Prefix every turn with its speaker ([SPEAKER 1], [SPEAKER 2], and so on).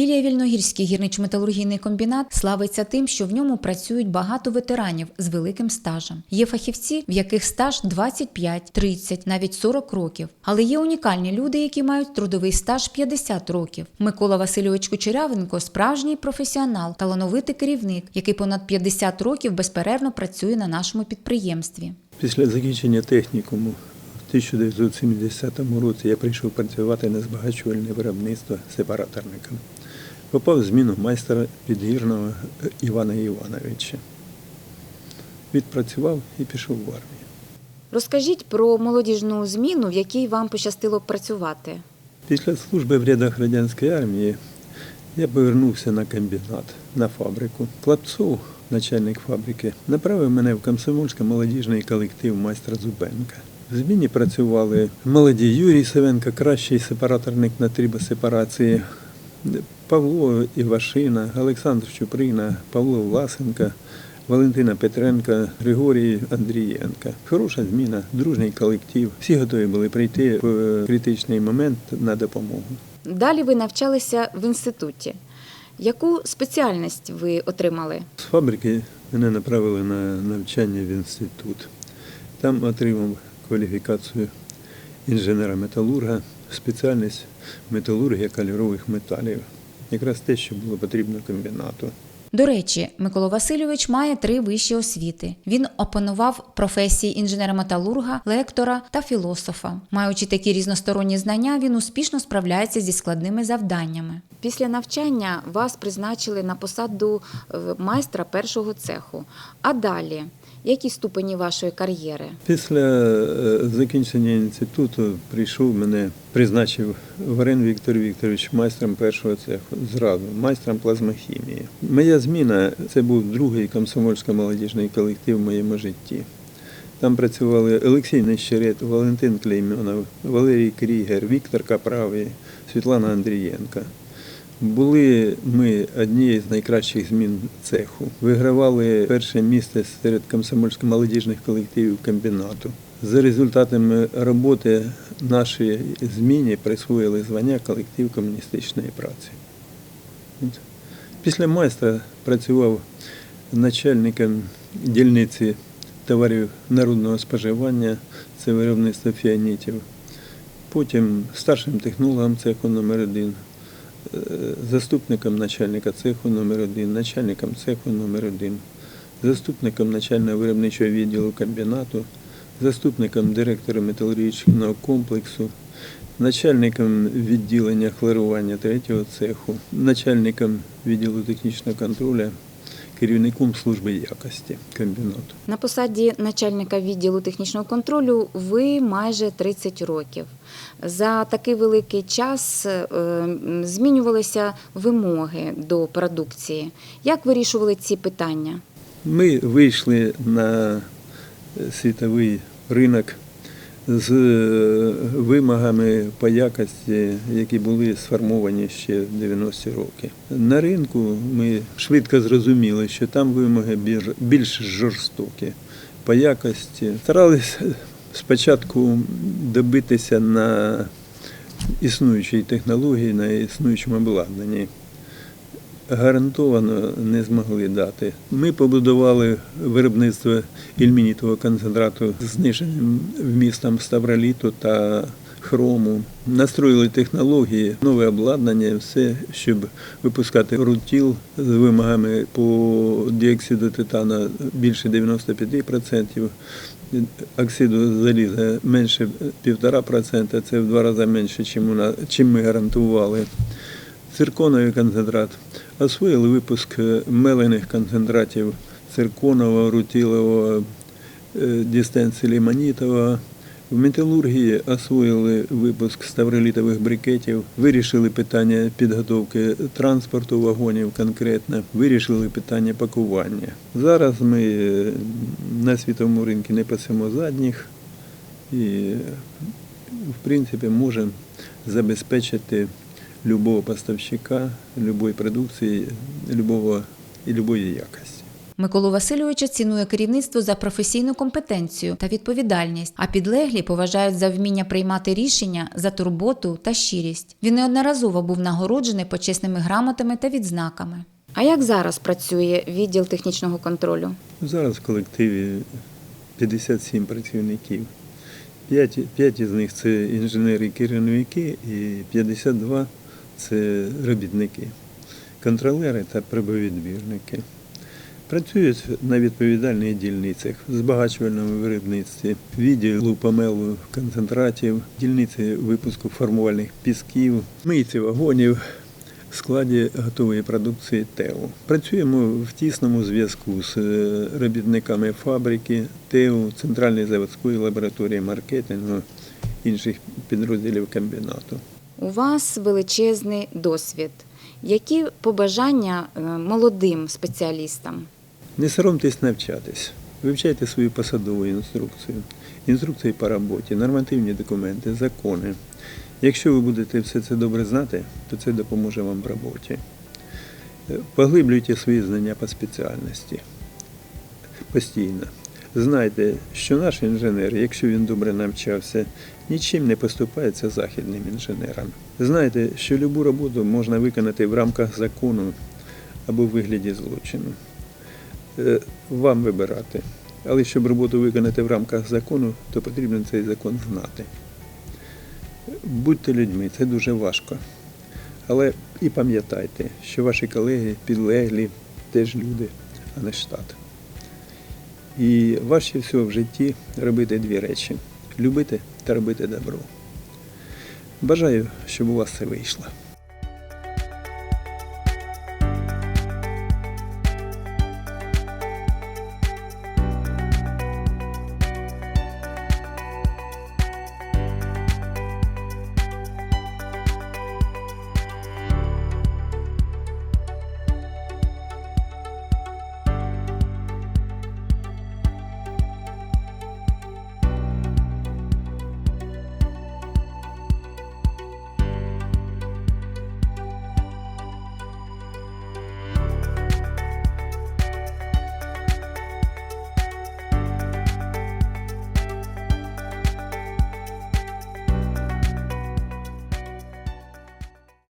[SPEAKER 1] Філія Вільногірський гірничо-металургійний комбінат славиться тим, що в ньому працюють багато ветеранів з великим стажем. Є фахівці, в яких стаж 25, 30, навіть 40 років. Але є унікальні люди, які мають трудовий стаж 50 років. Микола Васильович Кучерявенко справжній професіонал, талановитий керівник, який понад 50 років безперервно працює на нашому підприємстві.
[SPEAKER 2] Після закінчення технікуму в 1970 році я прийшов працювати на збагачувальне виробництво сепараторником. Попав в зміну майстра підгірного Івана Івановича. Відпрацював і пішов в армію.
[SPEAKER 1] Розкажіть про молодіжну зміну, в якій вам пощастило працювати.
[SPEAKER 2] Після служби в рядах радянської армії я повернувся на комбінат, на фабрику. Клапцов, начальник фабрики, направив мене в комсомольсько молодіжний колектив майстра Зубенка. В зміні працювали молоді Юрій Савенко, кращий сепараторник на трибосепарації, Павло Івашина, Олександр Чуприна, Павло Власенко, Валентина Петренка, Григорій Андрієнка. Хороша зміна, дружній колектив. Всі готові були прийти в критичний момент на допомогу.
[SPEAKER 1] Далі ви навчалися в інституті. Яку спеціальність ви отримали?
[SPEAKER 2] З фабрики мене направили на навчання в інститут. Там отримав кваліфікацію інженера-металурга, спеціальність металургія кольорових металів. Якраз те, що було потрібно комбінату.
[SPEAKER 1] До речі, Микола Васильович має три вищі освіти. Він опанував професії інженера-металурга, лектора та філософа. Маючи такі різносторонні знання, він успішно справляється зі складними завданнями. Після навчання вас призначили на посаду е, майстра першого цеху. А далі, які ступені вашої кар'єри?
[SPEAKER 2] Після е, закінчення інституту прийшов мене, призначив Варен Віктор Вікторович майстром першого цеху, зразу, майстром плазмохімії. Моя зміна це був другий комсомольсько-молодіжний колектив в моєму житті. Там працювали Олексій Нещерет, Валентин Клейменов, Валерій Крігер, Віктор Каправий, Світлана Андрієнка. Були ми однією з найкращих змін цеху. Вигравали перше місце серед комсомольсько-молодіжних колективів комбінату. За результатами роботи нашій зміні присвоїли звання колектив комуністичної праці. Після майстра працював начальником дільниці товарів народного споживання, це виробництво фіанітів. Потім старшим технологом цеху номер 1 е, заступником начальника цеху номер 1 начальником цеху номер 1 заступником начального виробничого відділу комбінату, заступником директора металургічного комплексу, начальником відділення хлорування третього цеху, начальником відділу технічного контролю, керівником служби якості комбінату.
[SPEAKER 1] На посаді начальника відділу технічного контролю ви майже 30 років. За такий великий час е, змінювалися вимоги до продукції. Як вирішували ці питання?
[SPEAKER 2] Ми вийшли на світовий ринок з е, вимогами по якості, які були сформовані ще в 90-ті роки. На ринку ми швидко зрозуміли, що там вимоги більш жорстокі по якості. Старалися спочатку добитися на існуючій технології, на існуючому обладнанні гарантовано не змогли дати. Ми побудували виробництво ільмінітового концентрату з зниженим вмістом ставроліту та хрому. Настроїли технології, нове обладнання, все, щоб випускати рутіл з вимогами по діоксиду титану більше 95%, оксиду заліза менше 1,5%, це в два рази менше, чим, у нас, чим ми гарантували цирконовий концентрат. Освоїли випуск е, мелених концентратів цирконового, рутилового, е, дистенциліманітового. В металургії освоїли випуск ставролітових брикетів, вирішили питання підготовки транспорту вагонів конкретно, вирішили питання пакування. Зараз ми е, на світовому ринку не пасемо задніх і, в принципі, можемо забезпечити любого поставщика, любої продукції, любого і любої якості.
[SPEAKER 1] Миколу Васильовича цінує керівництво за професійну компетенцію та відповідальність, а підлеглі поважають за вміння приймати рішення, за турботу та щирість. Він неодноразово був нагороджений почесними грамотами та відзнаками. А як зараз працює відділ технічного контролю?
[SPEAKER 2] Зараз в колективі 57 працівників. П'ять, п'ять із них це інженери і керівники, і 52 це робітники, контролери та прибовідбірники. Працюють на відповідальних дільницях в збагачувальному виробництві, відділу помелу концентратів, дільниці випуску формувальних пісків, мийці вагонів, складі готової продукції ТЕУ. Працюємо в тісному зв'язку з е, робітниками фабрики, ТЕУ, Центральної заводської лабораторії маркетингу, інших підрозділів комбінату.
[SPEAKER 1] У вас величезний досвід. Які побажання е, молодим спеціалістам?
[SPEAKER 2] Не соромтесь навчатись, вивчайте свою посадову інструкцію, інструкції по роботі, нормативні документи, закони. Якщо ви будете все це добре знати, то це допоможе вам в роботі. Е, Поглиблюйте свої знання по спеціальності постійно. Знайте, що наш інженер, якщо він добре навчався, нічим не поступається західним інженерам. Знайте, що любу роботу можна виконати в рамках закону або в вигляді злочину. Е, Вам вибирати. Але щоб роботу виконати в рамках закону, то потрібно цей закон знати. Будьте людьми, це дуже важко. Але і пам'ятайте, що ваші колеги, підлеглі теж люди, а не штат. І важче всього в житті робити дві речі: любити та робити добро. Бажаю, щоб у вас це вийшло.